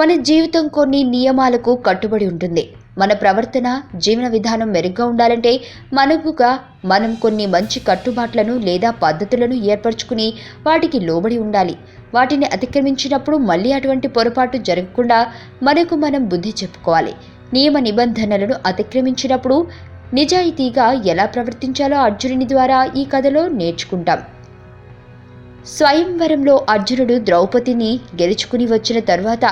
మన జీవితం కొన్ని నియమాలకు కట్టుబడి ఉంటుంది. మన ప్రవర్తన జీవన విధానం మెరుగ్గా ఉండాలంటే మనకుగా మనం కొన్ని మంచి కట్టుబాట్లను లేదా పద్ధతులను ఏర్పరచుకుని వాటికి లోబడి ఉండాలి. వాటిని అతిక్రమించినప్పుడు మళ్ళీ అటువంటి పొరపాటు జరగకుండా మనకు మనం బుద్ధి చెప్పుకోవాలి. నియమ నిబంధనలను అతిక్రమించినప్పుడు నిజాయితీగా ఎలా ప్రవర్తించాలో అర్జునుని ద్వారా ఈ కథలో నేర్చుకుంటాం. స్వయంవరంలో అర్జునుడు ద్రౌపదిని గెలుచుకుని వచ్చిన తరువాత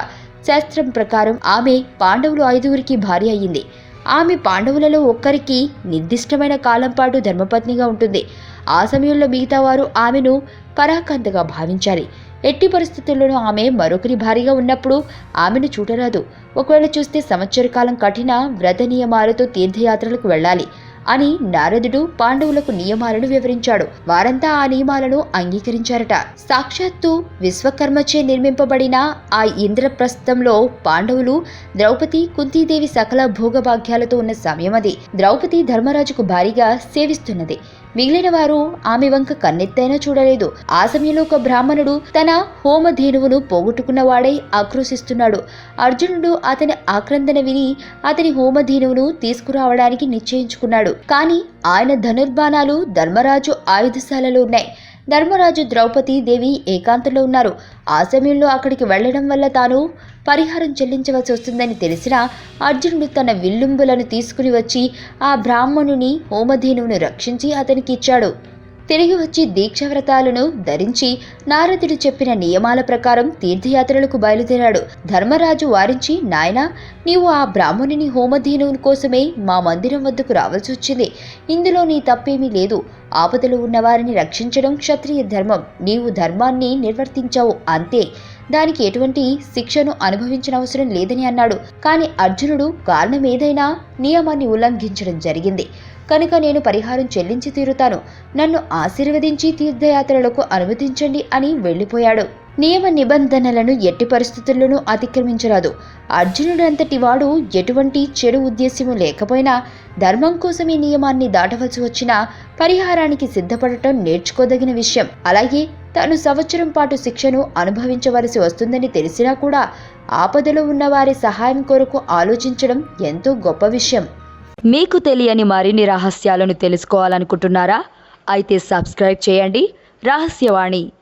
శాస్త్రం ప్రకారం ఆమె పాండవులు ఐదుగురికి భార్య అయ్యింది. ఆమె పాండవులలో ఒక్కరికి నిర్దిష్టమైన కాలం పాటు ధర్మపత్నిగా ఉంటుంది. ఆ సమయంలో మిగతా వారు ఆమెను పరాకాంతగా భావించాలి. ఎట్టి పరిస్థితుల్లోనూ ఆమె మరొకరి భారీగా ఉన్నప్పుడు ఆమెను చూడరాదు. ఒకవేళ చూస్తే సంవత్సర కాలం కఠిన వ్రత నియమాలతో తీర్థయాత్రలకు వెళ్ళాలి. అని నారదుడు పాండవులకు నియమాలను వివరించాడు. వారంతా ఆ నియమాలను అంగీకరించారట. సాక్షాత్తు విశ్వకర్మచే నిర్మింపబడిన ఆ ఇంద్రప్రస్థంలో పాండవులు ద్రౌపది కుంతీదేవి సకల భోగభాగ్యాలతో ఉన్న సమయం అది. ద్రౌపది ధర్మరాజుకు భారీగా సేవిస్తున్నది. మిగిలిన వారు ఆమె వంక కన్నెత్తైనా చూడలేదు. ఆ సమయంలో ఒక బ్రాహ్మణుడు తన హోమధేనువును పోగొట్టుకున్నవాడై ఆక్రోశిస్తున్నాడు. అర్జునుడు అతని ఆక్రందన విని అతని హోమధేనువును తీసుకురావడానికి నిశ్చయించుకున్నాడు. కానీ ఆయన ధనుర్బాణాలు ధర్మరాజు ఆయుధశాలలో ఉన్నాయి. ధర్మరాజు ద్రౌపది దేవి ఏకాంతంలో ఉన్నారు. ఆ సమయంలో అక్కడికి వెళ్ళడం వల్ల తాను పరిహారం చెల్లించవలసి వస్తుందని తెలిసినా అర్జునుడు తన విల్లుంబులను తీసుకుని వచ్చి ఆ బ్రాహ్మణుని హోమధేనువును రక్షించి అతనికి ఇచ్చాడు. తిరిగి వచ్చి దీక్షవ్రతాలను ధరించి నారదుడు చెప్పిన నియమాల ప్రకారం తీర్థయాత్రలకు బయలుదేరాడు. ధర్మరాజు వారించి నాయనా నీవు ఆ బ్రాహ్మణుని హోమధేనువు కోసమే మా మందిరం వద్దకు రావాల్సి వచ్చింది. ఇందులో నీ తప్పేమీ లేదు. ఆపదలో ఉన్నవారిని రక్షించడం క్షత్రియ ధర్మం. నీవు ధర్మాన్ని నిర్వర్తించావు అంతే. దానికి ఎటువంటి శిక్షను అనుభవించనవసరం లేదని అన్నాడు. కానీ అర్జునుడు కారణం ఏదైనా నియమాన్ని ఉల్లంఘించడం జరిగింది. కనుక నేను పరిహారం చెల్లించి తీరుతాను. నన్ను ఆశీర్వదించి తీర్థయాత్రలకు అనుమతించండి అని వెళ్ళిపోయాడు. నియమ నిబంధనలను ఎట్టి పరిస్థితుల్లోనూ అతిక్రమించరాదు. అర్జునుడంతటి వాడు ఎటువంటి చెడు ఉద్దేశ్యము లేకపోయినా ధర్మం కోసం ఈ నియమాన్ని దాటవలసి వచ్చినా పరిహారానికి సిద్ధపడటం నేర్చుకోదగిన విషయం. అలాగే తాను సంవత్సరం పాటు శిక్షను అనుభవించవలసి వస్తుందని తెలిసినా కూడా ఆపదలో ఉన్న వారి సహాయం కొరకు ఆలోచించడం ఎంతో గొప్ప విషయం. మీకు తెలియని మరిన్ని రహస్యాలను తెలుసుకోవాలనుకుంటున్నారా? అయితే సబ్స్క్రైబ్ చేయండి. రహస్యవాణి.